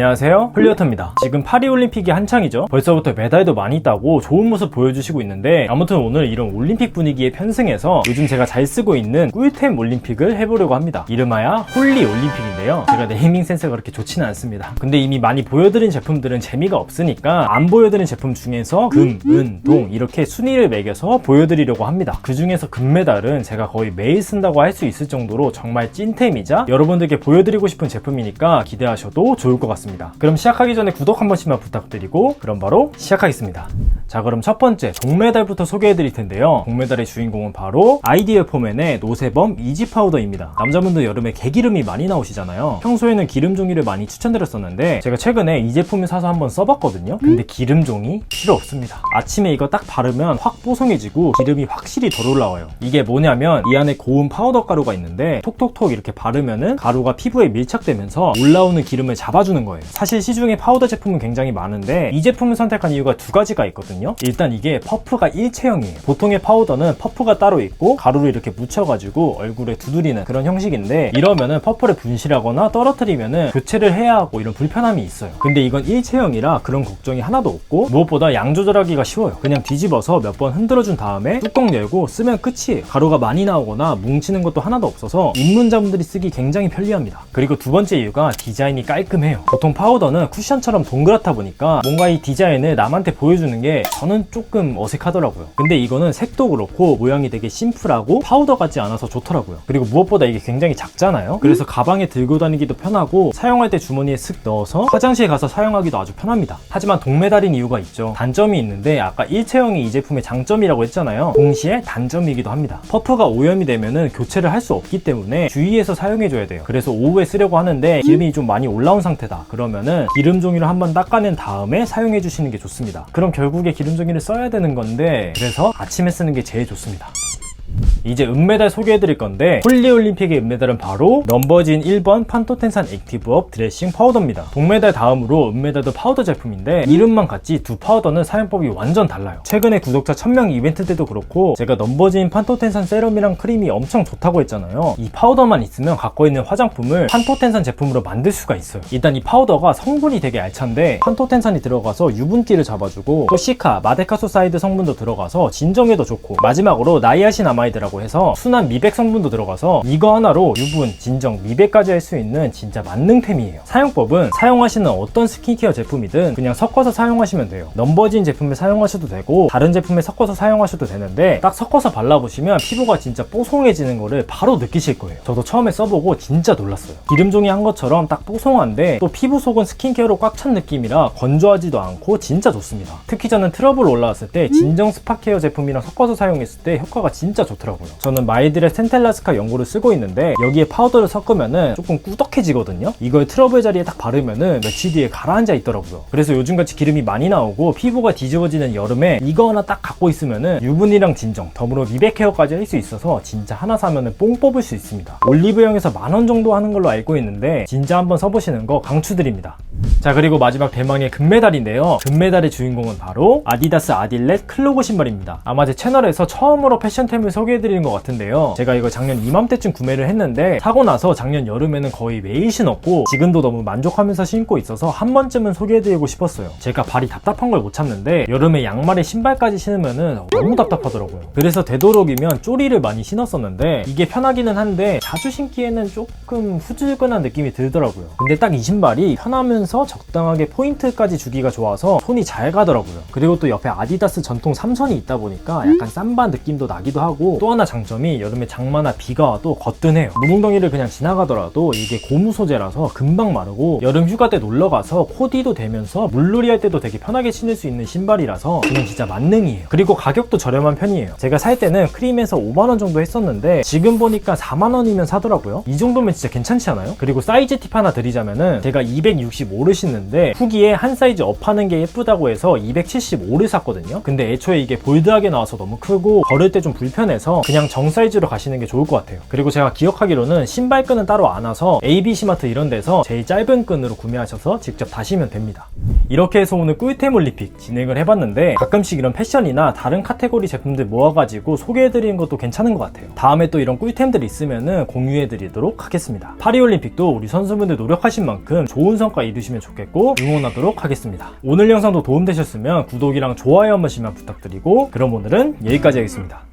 안녕하세요. 홀리어터입니다. 지금 파리올림픽이 한창이죠. 벌써부터 메달도 많이 따고 좋은 모습 보여주시고 있는데 아무튼 오늘 이런 올림픽 분위기에 편승해서 요즘 제가 잘 쓰고 있는 꿀템 올림픽을 해보려고 합니다. 이름하여 홀리 올림픽인데요. 제가 네이밍 센스가 그렇게 좋지는 않습니다. 근데 이미 많이 보여드린 제품들은 재미가 없으니까 안 보여드린 제품 중에서 금, 은, 동 이렇게 순위를 매겨서 보여드리려고 합니다. 그 중에서 금메달은 제가 거의 매일 쓴다고 할 수 있을 정도로 정말 찐템이자 여러분들께 보여드리고 싶은 제품이니까 기대하셔도 좋을 것 같습니다 그럼 시작하기 전에 구독 한 번씩만 부탁드리고 그럼 바로 시작하겠습니다 자 그럼 첫 번째 동메달부터 소개해 드릴 텐데요. 동메달의 주인공은 바로 아이디어 포맨의 노세범 이지 파우더입니다. 남자분들 여름에 개기름이 많이 나오시잖아요. 평소에는 기름 종이를 많이 추천드렸었는데 제가 최근에 이 제품을 사서 한번 써봤거든요. 근데 기름 종이 필요 없습니다. 아침에 이거 딱 바르면 확 뽀송해지고 기름이 확실히 덜 올라와요. 이게 뭐냐면 이 안에 고운 파우더 가루가 있는데 톡톡톡 이렇게 바르면은 가루가 피부에 밀착되면서 올라오는 기름을 잡아주는 거예요. 사실 시중에 파우더 제품은 굉장히 많은데 이 제품을 선택한 이유가 두 가지가 있거든요 일단 이게 퍼프가 일체형이에요. 보통의 파우더는 퍼프가 따로 있고 가루를 이렇게 묻혀가지고 얼굴에 두드리는 그런 형식인데 이러면은 퍼프를 분실하거나 떨어뜨리면은 교체를 해야 하고 이런 불편함이 있어요. 근데 이건 일체형이라 그런 걱정이 하나도 없고 무엇보다 양 조절하기가 쉬워요. 그냥 뒤집어서 몇 번 흔들어준 다음에 뚜껑 열고 쓰면 끝이에요 가루가 많이 나오거나 뭉치는 것도 하나도 없어서 입문자분들이 쓰기 굉장히 편리합니다. 그리고 두 번째 이유가 디자인이 깔끔해요. 보통 파우더는 쿠션처럼 동그랗다 보니까 뭔가 이 디자인을 남한테 보여주는 게 저는 조금 어색하더라고요. 근데 이거는 색도 그렇고 모양이 되게 심플하고 파우더 같지 않아서 좋더라고요. 그리고 무엇보다 이게 굉장히 작잖아요. 그래서 가방에 들고 다니기도 편하고 사용할 때 주머니에 쓱 넣어서 화장실 가서 사용하기도 아주 편합니다. 하지만 동메달인 이유가 있죠. 단점이 있는데 아까 일체형이 이 제품의 장점이라고 했잖아요. 동시에 단점이기도 합니다. 퍼프가 오염이 되면은 교체를 할 수 없기 때문에 주의해서 사용해줘야 돼요. 그래서 오후에 쓰려고 하는데 기름이 좀 많이 올라온 상태다. 그러면은 기름 종이를 한번 닦아낸 다음에 사용해 주시는 게 좋습니다. 그럼 결국에 기름 종이를 써야 되는 건데 그래서 아침에 쓰는 게 제일 좋습니다 이제 은메달 소개해 드릴 건데 홀리올림픽의 은메달은 바로 넘버진 1번 판토텐산 액티브업 드레싱 파우더입니다. 동메달 다음으로 은메달도 파우더 제품인데 이름만 같지 두 파우더는 사용법이 완전 달라요. 최근에 구독자 1000명 이벤트 때도 그렇고 제가 넘버진 판토텐산 세럼이랑 크림이 엄청 좋다고 했잖아요. 이 파우더만 있으면 갖고 있는 화장품을 판토텐산 제품으로 만들 수가 있어요. 일단 이 파우더가 성분이 되게 알찬데 판토텐산이 들어가서 유분기를 잡아주고 또 시카, 마데카소사이드 성분도 들어가서 진정에도 좋고 마지막으로 나이아신 아마이드라고 해서 순한 미백 성분도 들어가서 이거 하나로 유분, 진정, 미백까지 할 수 있는 진짜 만능템이에요. 사용법은 사용하시는 어떤 스킨케어 제품이든 그냥 섞어서 사용하시면 돼요. 넘버진 제품을 사용하셔도 되고 다른 제품에 섞어서 사용하셔도 되는데 딱 섞어서 발라보시면 피부가 진짜 뽀송해지는 거를 바로 느끼실 거예요. 저도 처음에 써보고 진짜 놀랐어요. 기름종이 한 것처럼 딱 뽀송한데 또 피부 속은 스킨케어로 꽉 찬 느낌이라 건조하지도 않고 진짜 좋습니다. 특히 저는 트러블 올라왔을 때 진정 스파 케어 제품이랑 섞어서 사용했을 때 효과가 진짜 좋더라고요. 저는 마이드의 센텔라스카 연고를 쓰고 있는데 여기에 파우더를 섞으면은 조금 꾸덕해지거든요. 이걸 트러블 자리에 딱 바르면은 며칠 뒤에 가라앉아 있더라고요. 그래서 요즘같이 기름이 많이 나오고 피부가 뒤집어지는 여름에 이거 하나 딱 갖고 있으면은 유분이랑 진정, 덤으로 미백 헤어까지 할 수 있어서 진짜 하나 사면은 뽕 뽑을 수 있습니다. 올리브영에서 만 원 정도 하는 걸로 알고 있는데 진짜 한번 써보시는 거 강추드립니다. 자 그리고 마지막 대망의 금메달인데요. 금메달의 주인공은 바로 아디다스 아딜렛 클로고 신발입니다. 아마 제 채널에서 처음으로 패션템을 소개해드리는 것 같은데요. 제가 이거 작년 이맘때쯤 구매를 했는데 사고 나서 작년 여름에는 거의 매일 신었고 지금도 너무 만족하면서 신고 있어서 한 번쯤은 소개해드리고 싶었어요. 제가 발이 답답한 걸 못 참는데 여름에 양말에 신발까지 신으면은 너무 답답하더라고요. 그래서 되도록이면 쪼리를 많이 신었었는데 이게 편하기는 한데 자주 신기에는 조금 후줄근한 느낌이 들더라고요. 근데 딱 이 신발이 편하면서 적당하게 포인트까지 주기가 좋아서 손이 잘 가더라고요. 그리고 또 옆에 아디다스 전통 삼선이 있다 보니까 약간 쌈바 느낌도 나기도 하고 또 하나 장점이 여름에 장마나 비가 와도 거뜬해요. 무릉덩이를 그냥 지나가더라도 이게 고무 소재라서 금방 마르고 여름 휴가 때 놀러 가서 코디도 되면서 물놀이 할 때도 되게 편하게 신을 수 있는 신발이라서 그냥 진짜 만능이에요. 그리고 가격도 저렴한 편이에요. 제가 살 때는 크림에서 5만 원 정도 했었는데 지금 보니까 4만 원이면 사더라고요. 이 정도면 진짜 괜찮지 않아요? 그리고 사이즈 팁 하나 드리자면은 제가 265를 신는데 후기에 한 사이즈 업하는 게 예쁘다고 해서 275를 샀거든요. 근데 애초에 이게 볼드하게 나와서 너무 크고 걸을 때 좀 불편해서 그냥 정 사이즈로 가시는 게 좋을 것 같아요. 그리고 제가 기억하기로는 신발끈은 따로 안 와서 ABC 마트 이런 데서 제일 짧은 끈으로 구매하셔서 직접 다시면 됩니다. 이렇게 해서 오늘 꿀템 올림픽 진행을 해봤는데 가끔씩 이런 패션이나 다른 카테고리 제품들 모아가지고 소개해드리는 것도 괜찮은 것 같아요. 다음에 또 이런 꿀템들 있으면은 공유해드리도록 하겠습니다. 파리올림픽도 우리 선수분들 노력하신 만큼 좋은 성과 이루시면 좋겠고 응원하도록 하겠습니다. 오늘 영상도 도움되셨으면 구독이랑 좋아요 한 번씩만 부탁드리고 그럼 오늘은 여기까지 하겠습니다.